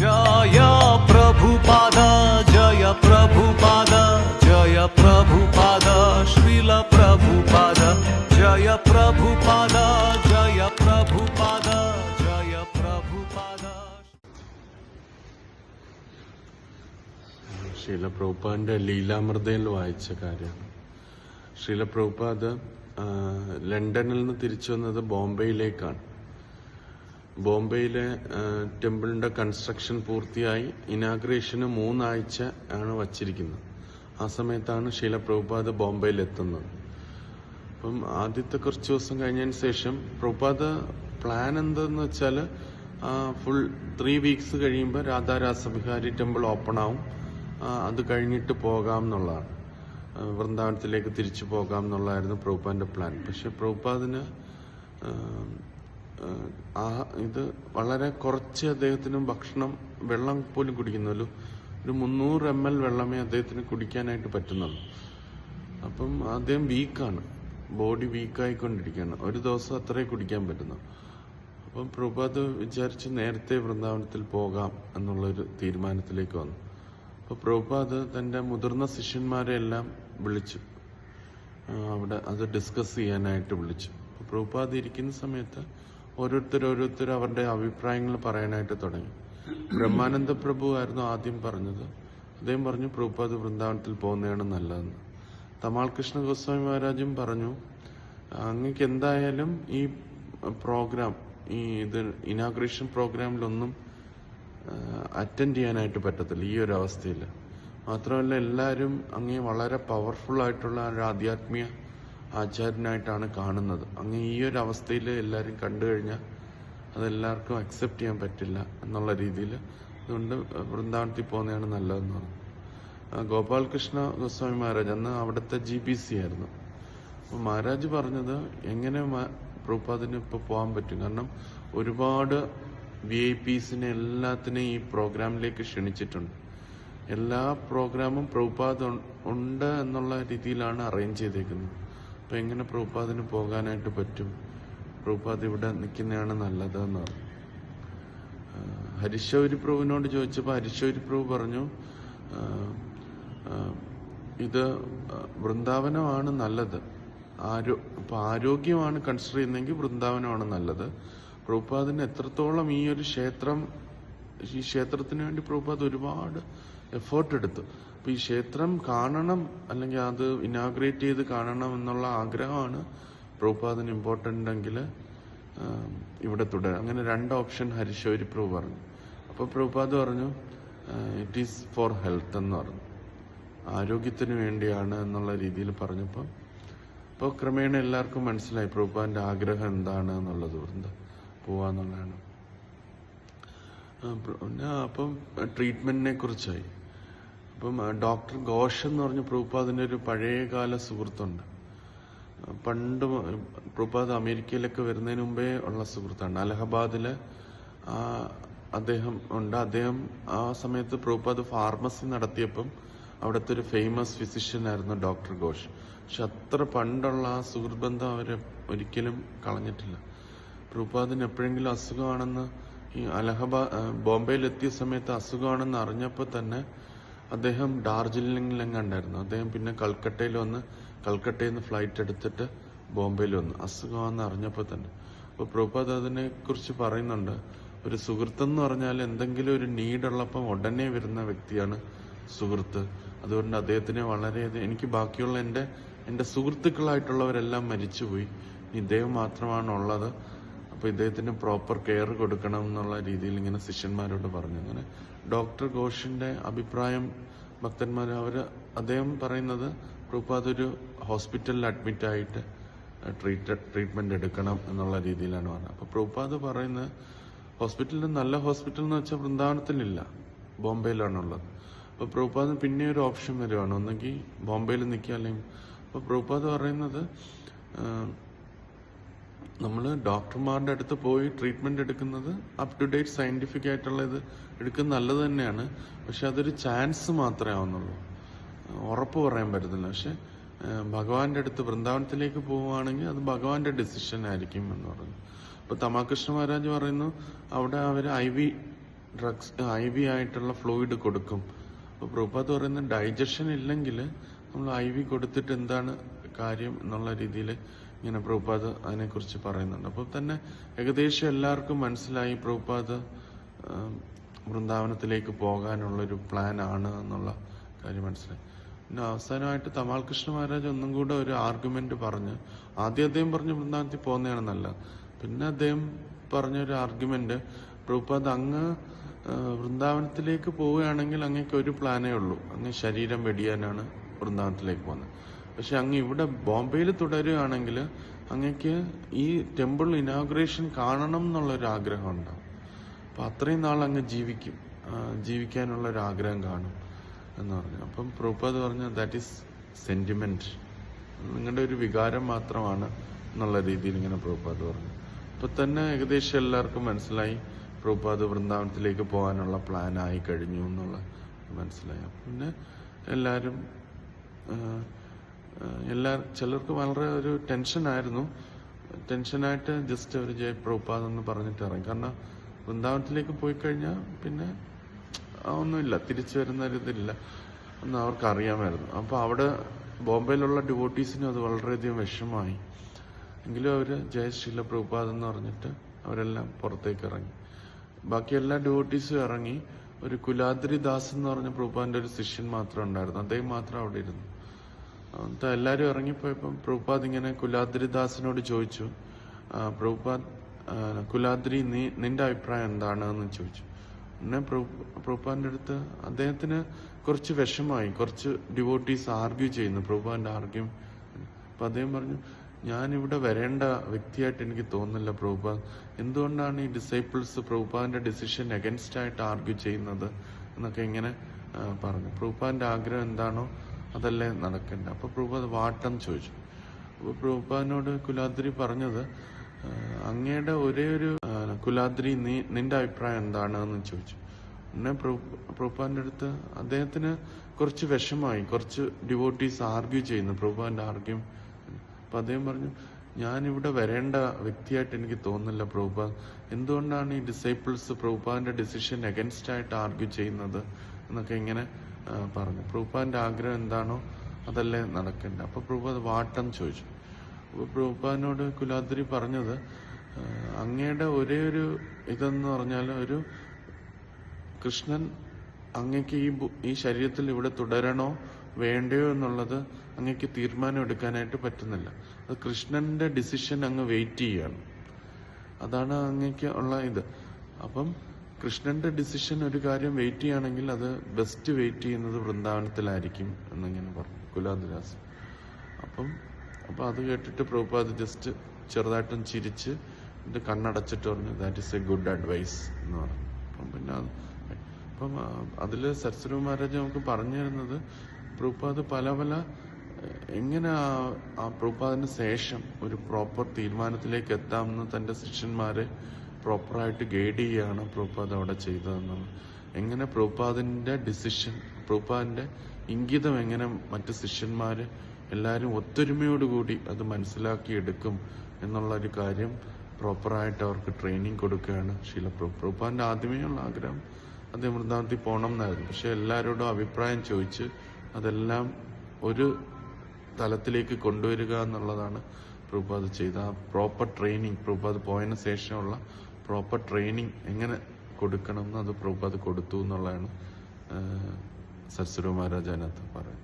ജയ പ്രഭുപാദ ജയ പ്രഭുപാദ ജയ പ്രഭുപാദ പ്രഭുപാദ ജയ പ്രഭുപാദ ജയ പ്രഭുപാദ ജയ പ്രഭുപാദ ലീലാമൃതയിൽ വായിച്ച കാര്യമാണ് ശ്രീല പ്രഭുപാദ് ലണ്ടനിൽ നിന്ന് തിരിച്ചു വന്നത് ബോംബെയിലേക്കാണ്. ബോംബെയിലെ ടെമ്പിളിന്റെ കൺസ്ട്രക്ഷൻ പൂർത്തിയായി. ഇനാഗ്രേഷന് മൂന്നാഴ്ച ആണ് വച്ചിരിക്കുന്നത്. ആ സമയത്താണ് ശീല പ്രഭുപാദ് ബോംബെയിൽ എത്തുന്നത് അപ്പം ആദ്യത്തെ കുറച്ച് ദിവസം കഴിഞ്ഞതിന് ശേഷം പ്രഭുപാദ് പ്ലാൻ എന്തെന്ന് വെച്ചാൽ ഫുൾ ത്രീ വീക്സ് കഴിയുമ്പോൾ രാധാരാസബിഹാരി ടെമ്പിൾ ഓപ്പൺ ആവും. അത് കഴിഞ്ഞിട്ട് പോകാം എന്നുള്ളതാണ്. വൃന്ദാവനത്തിലേക്ക് തിരിച്ചു പോകാം എന്നുള്ളതായിരുന്നു പ്രഭുപാദിന്റെ പ്ലാൻ പക്ഷെ പ്രഭുപാദിന് ആ, ഇത് വളരെ കുറച്ച് അദ്ദേഹത്തിന് ഭക്ഷണം വെള്ളം പോലും കുടിക്കുന്നുള്ളൂ ഒരു മുന്നൂറ് എം എൽ വെള്ളമേ അദ്ദേഹത്തിന് കുടിക്കാനായിട്ട് പറ്റുന്നുള്ളൂ. അപ്പം അദ്ദേഹം വീക്കാണ് ബോഡി വീക്കായിക്കൊണ്ടിരിക്കുകയാണ് ഒരു ദിവസം അത്രേ കുടിക്കാൻ പറ്റുന്നു. അപ്പം പ്രഭാത് വിചാരിച്ച് നേരത്തെ വൃന്ദാവനത്തിൽ പോകാം എന്നുള്ളൊരു തീരുമാനത്തിലേക്ക് വന്നു. അപ്പോൾ പ്രഭുപാദ് തന്റെ മുതിർന്ന ശിഷ്യന്മാരെ എല്ലാം വിളിച്ചു. അവിടെ അത് ഡിസ്കസ് ചെയ്യാനായിട്ട് വിളിച്ചു. അപ്പോൾ ഇരിക്കുന്ന സമയത്ത് ഓരോരുത്തർ അവരുടെ അഭിപ്രായങ്ങൾ പറയാനായിട്ട് തുടങ്ങി. ബ്രഹ്മാനന്ദ പ്രഭു ആയിരുന്നു ആദ്യം പറഞ്ഞത്. അദ്ദേഹം പറഞ്ഞു പ്രഭുപാദ് വൃന്ദാവനത്തിൽ പോകുന്നതാണ് നല്ലതെന്ന്. തമാൽ കൃഷ്ണ ഗോസ്വാമി മഹാരാജും പറഞ്ഞു അങ്ങക്ക് എന്തായാലും ഈ പ്രോഗ്രാം ഈ ഇത് ഇനാഗ്രേഷൻ പ്രോഗ്രാമിലൊന്നും അറ്റൻഡ് ചെയ്യാനായിട്ട് പറ്റത്തില്ല ഈ ഒരു അവസ്ഥയിൽ മാത്രമല്ല എല്ലാവരും അങ്ങേ വളരെ പവർഫുൾ ആയിട്ടുള്ള ഒരു ആധ്യാത്മിക ആചാര്യനായിട്ടാണ് കാണുന്നത്. അങ്ങ് ഈ ഒരു അവസ്ഥയിൽ എല്ലാവരും കണ്ടു കഴിഞ്ഞാൽ അതെല്ലാവർക്കും അക്സെപ്റ്റ് ചെയ്യാൻ പറ്റില്ല എന്നുള്ള രീതിയിൽ അതുകൊണ്ട് വൃന്ദാവനത്തിൽ പോകുന്നതാണ് നല്ലതെന്ന് പറഞ്ഞു. ഗോപാൽകൃഷ്ണ ഗോസ്വാമി മഹാരാജ് അന്ന് അവിടുത്തെ ജി പി സി ആയിരുന്നു. അപ്പോൾ മഹാരാജ് പറഞ്ഞത് എങ്ങനെ പ്രഭുപാദിന് ഇപ്പോൾ പോകാൻ പറ്റും? കാരണം ഒരുപാട് വി ഐ പീസിനെ എല്ലാത്തിനെയും ഈ പ്രോഗ്രാമിലേക്ക് ക്ഷണിച്ചിട്ടുണ്ട്. എല്ലാ പ്രോഗ്രാമും പ്രഭുപാദ് ഉണ്ട് എന്നുള്ള രീതിയിലാണ് അറേഞ്ച് ചെയ്തേക്കുന്നത്. അപ്പോൾ എങ്ങനെ പ്രഭുപാദിന് പോകാനായിട്ട് പറ്റും? പ്രഭുപാദ് ഇവിടെ നിൽക്കുന്നതാണ് നല്ലതെന്ന് പറഞ്ഞു. ഹരിശൗരി പ്രഭുവിനോട് ചോദിച്ചപ്പോൾ ഹരിശൗരി പ്രഭു പറഞ്ഞു ഇത് വൃന്ദാവനമാണ് നല്ലത്. ആരോ ഇപ്പൊ ആരോഗ്യമാണ് കൺസിഡർ ചെയ്യുന്നതെങ്കിൽ വൃന്ദാവനമാണ് നല്ലത്. പ്രഭുപാദിന് എത്രത്തോളം ഈ ഒരു ക്ഷേത്രം ഈ ക്ഷേത്രത്തിന് വേണ്ടി പ്രഭുപാദ് ഒരുപാട് എഫേർട്ട് എടുത്തു. അപ്പൊ ഈ ക്ഷേത്രം കാണണം അല്ലെങ്കിൽ അത് ഇനാഗ്രേറ്റ് ചെയ്ത് കാണണം എന്നുള്ള ആഗ്രഹമാണ്. പ്രഭുപാദിന് ഇമ്പോർട്ടന്റ് എങ്കിൽ ഇവിടെ തുടരാം. അങ്ങനെ രണ്ട് ഓപ്ഷൻ ഹരിശോരി പ്രഭു പറഞ്ഞു. അപ്പോൾ പ്രഭുപാദ് പറഞ്ഞു ഇറ്റ് ഈസ് ഫോർ ഹെൽത്ത് എന്ന് പറഞ്ഞു. ആരോഗ്യത്തിന് വേണ്ടിയാണ് എന്നുള്ള രീതിയിൽ പറഞ്ഞപ്പോൾ അപ്പോൾ ക്രമേണ എല്ലാവർക്കും മനസ്സിലായി പ്രഭുപാദിന്റെ ആഗ്രഹം എന്താണ് എന്നുള്ളത്. എന്താ പോവാന്നുള്ളതാണ്. അപ്പം ട്രീറ്റ്മെന്റിനെ കുറിച്ചായി. അപ്പം ആ, ഡോക്ടർ ഘോഷ് എന്ന് പറഞ്ഞ പ്രഭുപാദിന്റെ ഒരു പഴയകാല സുഹൃത്തുണ്ട്. പണ്ട് പ്രഭുപാദ് അമേരിക്കയിലൊക്കെ വരുന്നതിന് മുമ്പേ ഉള്ള സുഹൃത്താണ്. അലഹബാദിൽ അദ്ദേഹം ഉണ്ട്. അദ്ദേഹം ആ സമയത്ത് പ്രഭുപാദ് ഫാർമസി നടത്തിയപ്പം അവിടുത്തെ ഒരു ഫേമസ് ഫിസിഷ്യൻ ആയിരുന്നു ഡോക്ടർ ഘോഷ്. പക്ഷെ അത്ര പണ്ടുള്ള ആ സുഹൃത്ത് ബന്ധം അവർ ഒരിക്കലും കളഞ്ഞിട്ടില്ല. പ്രഭുപാദിന് എപ്പോഴെങ്കിലും അസുഖമാണെന്ന് ഈ അലഹബാദ് ബോംബെയിൽ എത്തിയ സമയത്ത് അസുഖമാണെന്ന് അറിഞ്ഞപ്പോൾ തന്നെ അദ്ദേഹം ഡാർജിലിംഗിലെങ്ങാണ്ടായിരുന്നു? അദ്ദേഹം പിന്നെ കൽക്കട്ടയിൽ വന്ന് കൽക്കട്ടയിൽ നിന്ന് ഫ്ലൈറ്റ് എടുത്തിട്ട് ബോംബെയിൽ വന്നു. അസുഖമാണെന്ന് അറിഞ്ഞപ്പോൾ തന്നെ. അപ്പോൾ പ്രഭുപാദ് അതിനെ കുറിച്ച് പറയുന്നുണ്ട്. ഒരു സുഹൃത്തെന്ന് പറഞ്ഞാൽ എന്തെങ്കിലും ഒരു നീഡുള്ളപ്പം ഉടനെ വരുന്ന വ്യക്തിയാണ് സുഹൃത്ത്. അതുകൊണ്ട് അദ്ദേഹത്തിനെ വളരെയധികം എനിക്ക് ബാക്കിയുള്ള എന്റെ എന്റെ സുഹൃത്തുക്കളായിട്ടുള്ളവരെല്ലാം മരിച്ചുപോയി. ഇദ്ദേഹം മാത്രമാണ് ഉള്ളത് അപ്പോൾ ഇദ്ദേഹത്തിന് പ്രോപ്പർ കെയർ കൊടുക്കണം എന്നുള്ള രീതിയിൽ ഇങ്ങനെ ശിഷ്യന്മാരോട് പറഞ്ഞു. അങ്ങനെ ഡോക്ടർ ഘോഷിന്റെ അഭിപ്രായം ഭക്തന്മാർ അവർ അദ്ദേഹം പറയുന്നത് പ്രഭുപാദ് ഒരു ഹോസ്പിറ്റലിൽ അഡ്മിറ്റ് ആയിട്ട് ട്രീറ്റ് ട്രീറ്റ്മെന്റ് എടുക്കണം എന്നുള്ള രീതിയിലാണ് പറഞ്ഞത്. അപ്പോൾ പ്രഭുപാദ് പറയുന്നത് ഹോസ്പിറ്റലിൽ നല്ല ഹോസ്പിറ്റൽ എന്ന് വെച്ചാൽ വൃന്ദാവനത്തിലില്ല ബോംബെയിലാണുള്ളത്. അപ്പോൾ പ്രഭുപാദ് പിന്നെ ഒരു ഓപ്ഷൻ വരുവാണ്. ഒന്നെങ്കിൽ ബോംബെയിൽ നിൽക്കുക അല്ലെങ്കിൽ അപ്പോൾ പ്രഭുപാദ് പറയുന്നത് നമ്മൾ ഡോക്ടർമാരുടെ അടുത്ത് പോയി ട്രീറ്റ്മെന്റ് എടുക്കുന്നത് അപ് ടു ഡേറ്റ് സയന്റിഫിക് ആയിട്ടുള്ള ഇത് എടുക്കുന്നത് നല്ലത് തന്നെയാണ്. പക്ഷെ അതൊരു ചാൻസ് മാത്രമേ ആവുന്നുള്ളൂ. ഉറപ്പ് പറയാൻ പറ്റത്തില്ല. പക്ഷെ ഭഗവാന്റെ അടുത്ത് വൃന്ദാവനത്തിലേക്ക് പോവുകയാണെങ്കിൽ അത് ഭഗവാന്റെ ഡിസിഷൻ ആയിരിക്കും എന്ന് പറഞ്ഞു അപ്പൊ തമാകൃഷ്ണ മഹാരാജ് പറയുന്നു അവിടെ അവർ I V drugs I V ആയിട്ടുള്ള ഫ്ലൂയിഡ് കൊടുക്കും. അപ്പോൾ പ്രഭുപാത് പറയുന്ന ഡൈജഷൻ ഇല്ലെങ്കിൽ നമ്മൾ ഐ വി കൊടുത്തിട്ട് എന്താണ് കാര്യം എന്നുള്ള രീതിയിൽ ഇങ്ങനെ പ്രഭുപാദ് അതിനെക്കുറിച്ച് പറയുന്നുണ്ട്. അപ്പോൾ തന്നെ ഏകദേശം എല്ലാവർക്കും മനസ്സിലായി പ്രഭുപാദ് വൃന്ദാവനത്തിലേക്ക് പോകാനുള്ളൊരു പ്ലാൻ ആണ് എന്നുള്ള കാര്യം മനസ്സിലായി. പിന്നെ അവസാനമായിട്ട് തമാൽ കൃഷ്ണ മഹാരാജ് ഒന്നും കൂടെ ഒരു ആർഗ്യുമെന്റ് പറഞ്ഞ് ആദ്യം അദ്ദേഹം പറഞ്ഞ് വൃന്ദാവനത്തിൽ പോകുന്നതാണ് പിന്നെ അദ്ദേഹം പറഞ്ഞൊരു ആർഗ്യുമെന്റ് പ്രഭുപാദ് അങ്ങ് വൃന്ദാവനത്തിലേക്ക് പോവുകയാണെങ്കിൽ അങ്ങേക്ക് ഒരു പ്ലാനേ ഉള്ളൂ. അങ്ങ് ശരീരം വെടിയാനാണ് വൃന്ദാവനത്തിലേക്ക് പോകുന്നത്. പക്ഷെ അങ്ങ് ഇവിടെ ബോംബെയിൽ തുടരുകയാണെങ്കിൽ അങ്ങക്ക് ഈ ടെമ്പിൾ ഇനാഗ്രേഷൻ കാണണം എന്നുള്ളൊരു ആഗ്രഹം ഉണ്ടാവും അപ്പൊ അത്രയും നാൾ അങ്ങ് ജീവിക്കും. ജീവിക്കാനുള്ള ഒരു ആഗ്രഹം കാണും എന്ന് പറഞ്ഞു. അപ്പം പ്രൂപ്പത് പറഞ്ഞു ദാറ്റ് ഈസ് സെന്റിമെന്റ് നിങ്ങളുടെ ഒരു വികാരം മാത്രമാണ് എന്നുള്ള രീതിയിൽ ഇങ്ങനെ പ്രൂപ്പാത് പറഞ്ഞു. അപ്പൊ തന്നെ ഏകദേശം എല്ലാവർക്കും മനസ്സിലായി പ്രൂപ്പാത് വൃന്ദാവനത്തിലേക്ക് പോകാനുള്ള പ്ലാൻ ആയി കഴിഞ്ഞു എന്നുള്ള മനസ്സിലായി. പിന്നെ എല്ലാവരും എല്ലാ ചിലർക്ക് വളരെ ഒരു ടെൻഷനായിരുന്നു. ടെൻഷനായിട്ട് ജസ്റ്റ് ഒരു ജയ് പ്രഭുപാദ് എന്ന് പറഞ്ഞിട്ട് ഇറങ്ങി. കാരണം വൃന്ദാവനത്തിലേക്ക് പോയി കഴിഞ്ഞാൽ പിന്നെ ഒന്നുമില്ല തിരിച്ചു വരുന്ന ഒരു ഇതില്ല. എന്ന് അവർക്ക് അറിയാമായിരുന്നു അപ്പോൾ അവിടെ ബോംബെയിലുള്ള ഡിവോട്ടീസിനും അത് വളരെയധികം വിഷമമായി. എങ്കിലും അവർ ജയശ്രീല പ്രഭുപാദ് എന്ന് പറഞ്ഞിട്ട് അവരെല്ലാം പുറത്തേക്ക് ഇറങ്ങി. ബാക്കി എല്ലാ ഡിവോട്ടീസും ഇറങ്ങി. ഒരു കുലാദ്രി ദാസ് എന്ന് പറഞ്ഞ പ്രഭുപാദിന്റെ ഒരു ശിഷ്യൻ മാത്രം ഉണ്ടായിരുന്നു. അദ്ദേഹം മാത്രം അവിടെ ഇരുന്നു. എന്നിട്ട് എല്ലാവരും ഇറങ്ങിപ്പോയപ്പം പ്രഭുപാദ് ഇങ്ങനെ കുലാദ്രി ദാസിനോട് ചോദിച്ചു "ആ, പ്രഭുപാദ് കുലാദ്രി നീ നിന്റെ അഭിപ്രായം എന്താണ് എന്ന് ചോദിച്ചു. പിന്നെ പ്രഭുപാദിന്റെ അടുത്ത് അദ്ദേഹത്തിന് കുറച്ച് വിഷമായി കുറച്ച് ഡിവോട്ടീസ് ആർഗ്യൂ ചെയ്യുന്നു പ്രഭുപാദിന്റെ ആർഗ്യം. അപ്പൊ അദ്ദേഹം പറഞ്ഞു ഞാൻ ഇവിടെ വരേണ്ട വ്യക്തിയായിട്ട് എനിക്ക് തോന്നുന്നില്ല പ്രഭുപാദ്. എന്തുകൊണ്ടാണ് ഈ ഡിസൈപ്പിൾസ് പ്രഭുപാദിന്റെ ഡിസിഷൻ അഗൻസ്റ്റ് ആയിട്ട് ആർഗ്യൂ ചെയ്യുന്നത്? എന്നൊക്കെ ഇങ്ങനെ പറഞ്ഞു. പ്രഭുപാദിന്റെ ആഗ്രഹം എന്താണോ അതല്ലേ നടക്കണ്ട അപ്പൊ പ്രഭുപാദ് വാട്ടം ചോദിച്ചു. അപ്പൊ പ്രഭുപാദിനോട് കുലാദ്രി പറഞ്ഞത് അങ്ങയുടെ ഒരേ ഒരു കുലാദ്രി നീ നിന്റെ അഭിപ്രായം എന്താണ് എന്ന് ചോദിച്ചു. പിന്നെ പ്രഭുപാദിന്റെ അടുത്ത് അദ്ദേഹത്തിന് കുറച്ച് വിഷമായി കുറച്ച് ഡിവോട്ടീസ് ആർഗ്യൂ ചെയ്യുന്നു പ്രഭുപാദിന്റെ ആർഗ്യം അപ്പൊ അദ്ദേഹം പറഞ്ഞു ഞാൻ ഇവിടെ വരേണ്ട വ്യക്തിയായിട്ട് എനിക്ക് തോന്നുന്നില്ല പ്രഭുപാദ് എന്തുകൊണ്ടാണ് ഈ ഡിസൈപ്പിൾസ് പ്രഭുപാദിന്റെ ഡിസിഷൻ അഗൻസ്റ്റ് ആയിട്ട് ആർഗ്യൂ ചെയ്യുന്നത് എന്നൊക്കെ ഇങ്ങനെ പറഞ്ഞു. പ്രഭുപാദിന്റെ ആഗ്രഹം എന്താണോ അതല്ലേ നടക്കണ്ട അപ്പൊ പ്രഭുപാദ് വാട്ടം ചോദിച്ചു. അപ്പൊ പ്രഭുപാദിനോട് കുലാദ്രി പറഞ്ഞത് അങ്ങയുടെ ഒരേ ഒരു ഇതെന്ന് പറഞ്ഞാൽ ഒരു കൃഷ്ണൻ അങ്ങക്ക് ഈ ഈ ശരീരത്തിൽ ഇവിടെ തുടരണോ വേണ്ടയോ എന്നുള്ളത് അങ്ങക്ക് തീരുമാനം എടുക്കാനായിട്ട് പറ്റുന്നില്ല. അത് കൃഷ്ണന്റെ ഡിസിഷൻ അങ്ങ് വെയിറ്റ് ചെയ്യാണ്. അതാണ് അങ്ങക്ക് ഉള്ള ഇത്. അപ്പം കൃഷ്ണന്റെ ഡിസിഷൻ ഒരു കാര്യം വെയിറ്റ് ചെയ്യുകയാണെങ്കിൽ അത് ബെസ്റ്റ് വെയിറ്റ് ചെയ്യുന്നത് വൃന്ദാവനത്തിലായിരിക്കും എന്നിങ്ങനെ പറഞ്ഞു. കുലാദുരാസ് അപ്പം അപ്പൊ അത് കേട്ടിട്ട് പ്രഭുപാദ് ജസ്റ്റ് ചെറുതായിട്ടും ചിരിച്ച് എന്നിട്ട് കണ്ണടച്ചിട്ട് പറഞ്ഞു that is a good advice എന്ന് പറഞ്ഞു. അപ്പം പിന്നെ അപ്പം അതിൽ സരസ്വതി മഹാരാജ് നമുക്ക് പറഞ്ഞു തരുന്നത് പ്രഭുപാദ് പല പല എങ്ങനെ ആ- പ്രഭുപാദിന് ശേഷം ഒരു പ്രോപ്പർ തീരുമാനത്തിലേക്ക് എത്താമെന്ന് തന്റെ ശിഷ്യന്മാരെ പ്രോപ്പറായിട്ട് ഗൈഡ് ചെയ്യുകയാണ് പ്രഭുപാദ് അവിടെ ചെയ്തതെന്നാണ് എങ്ങനെ പ്രഭുപാദിന്റെ ഡിസിഷൻ പ്രഭുപാദിന്റെ ഇംഗിതം എങ്ങനെ മറ്റ് ശിഷ്യന്മാര് എല്ലാവരും ഒത്തൊരുമയോടുകൂടി അത് മനസ്സിലാക്കിയെടുക്കും എന്നുള്ള ഒരു കാര്യം പ്രോപ്പറായിട്ട് അവർക്ക് ട്രെയിനിങ് കൊടുക്കുകയാണ് ശീല ആദ്യമേ ഉള്ള ആഗ്രഹം അദ്ദേഹം വൃന്ദാവനത്തിൽ പോകണം എന്നായിരുന്നു പക്ഷെ എല്ലാവരോടും അഭിപ്രായം ചോദിച്ച് അതെല്ലാം ഒരു തലത്തിലേക്ക് കൊണ്ടുവരിക എന്നുള്ളതാണ് പ്രഭുപാദ് ചെയ്ത ആ പ്രോപ്പർ ട്രെയിനിങ് പ്രഭുപാദ് പോയതിന് ശേഷമുള്ള പ്രോപ്പർ ട്രെയിനിങ് എങ്ങനെ കൊടുക്കണം എന്ന് അത് പ്രഭുപാദ് കൊടുത്തു എന്നുള്ളതാണ് സരസ്വതി മഹാരാജ് അതിനകത്ത് പറയുന്നത്.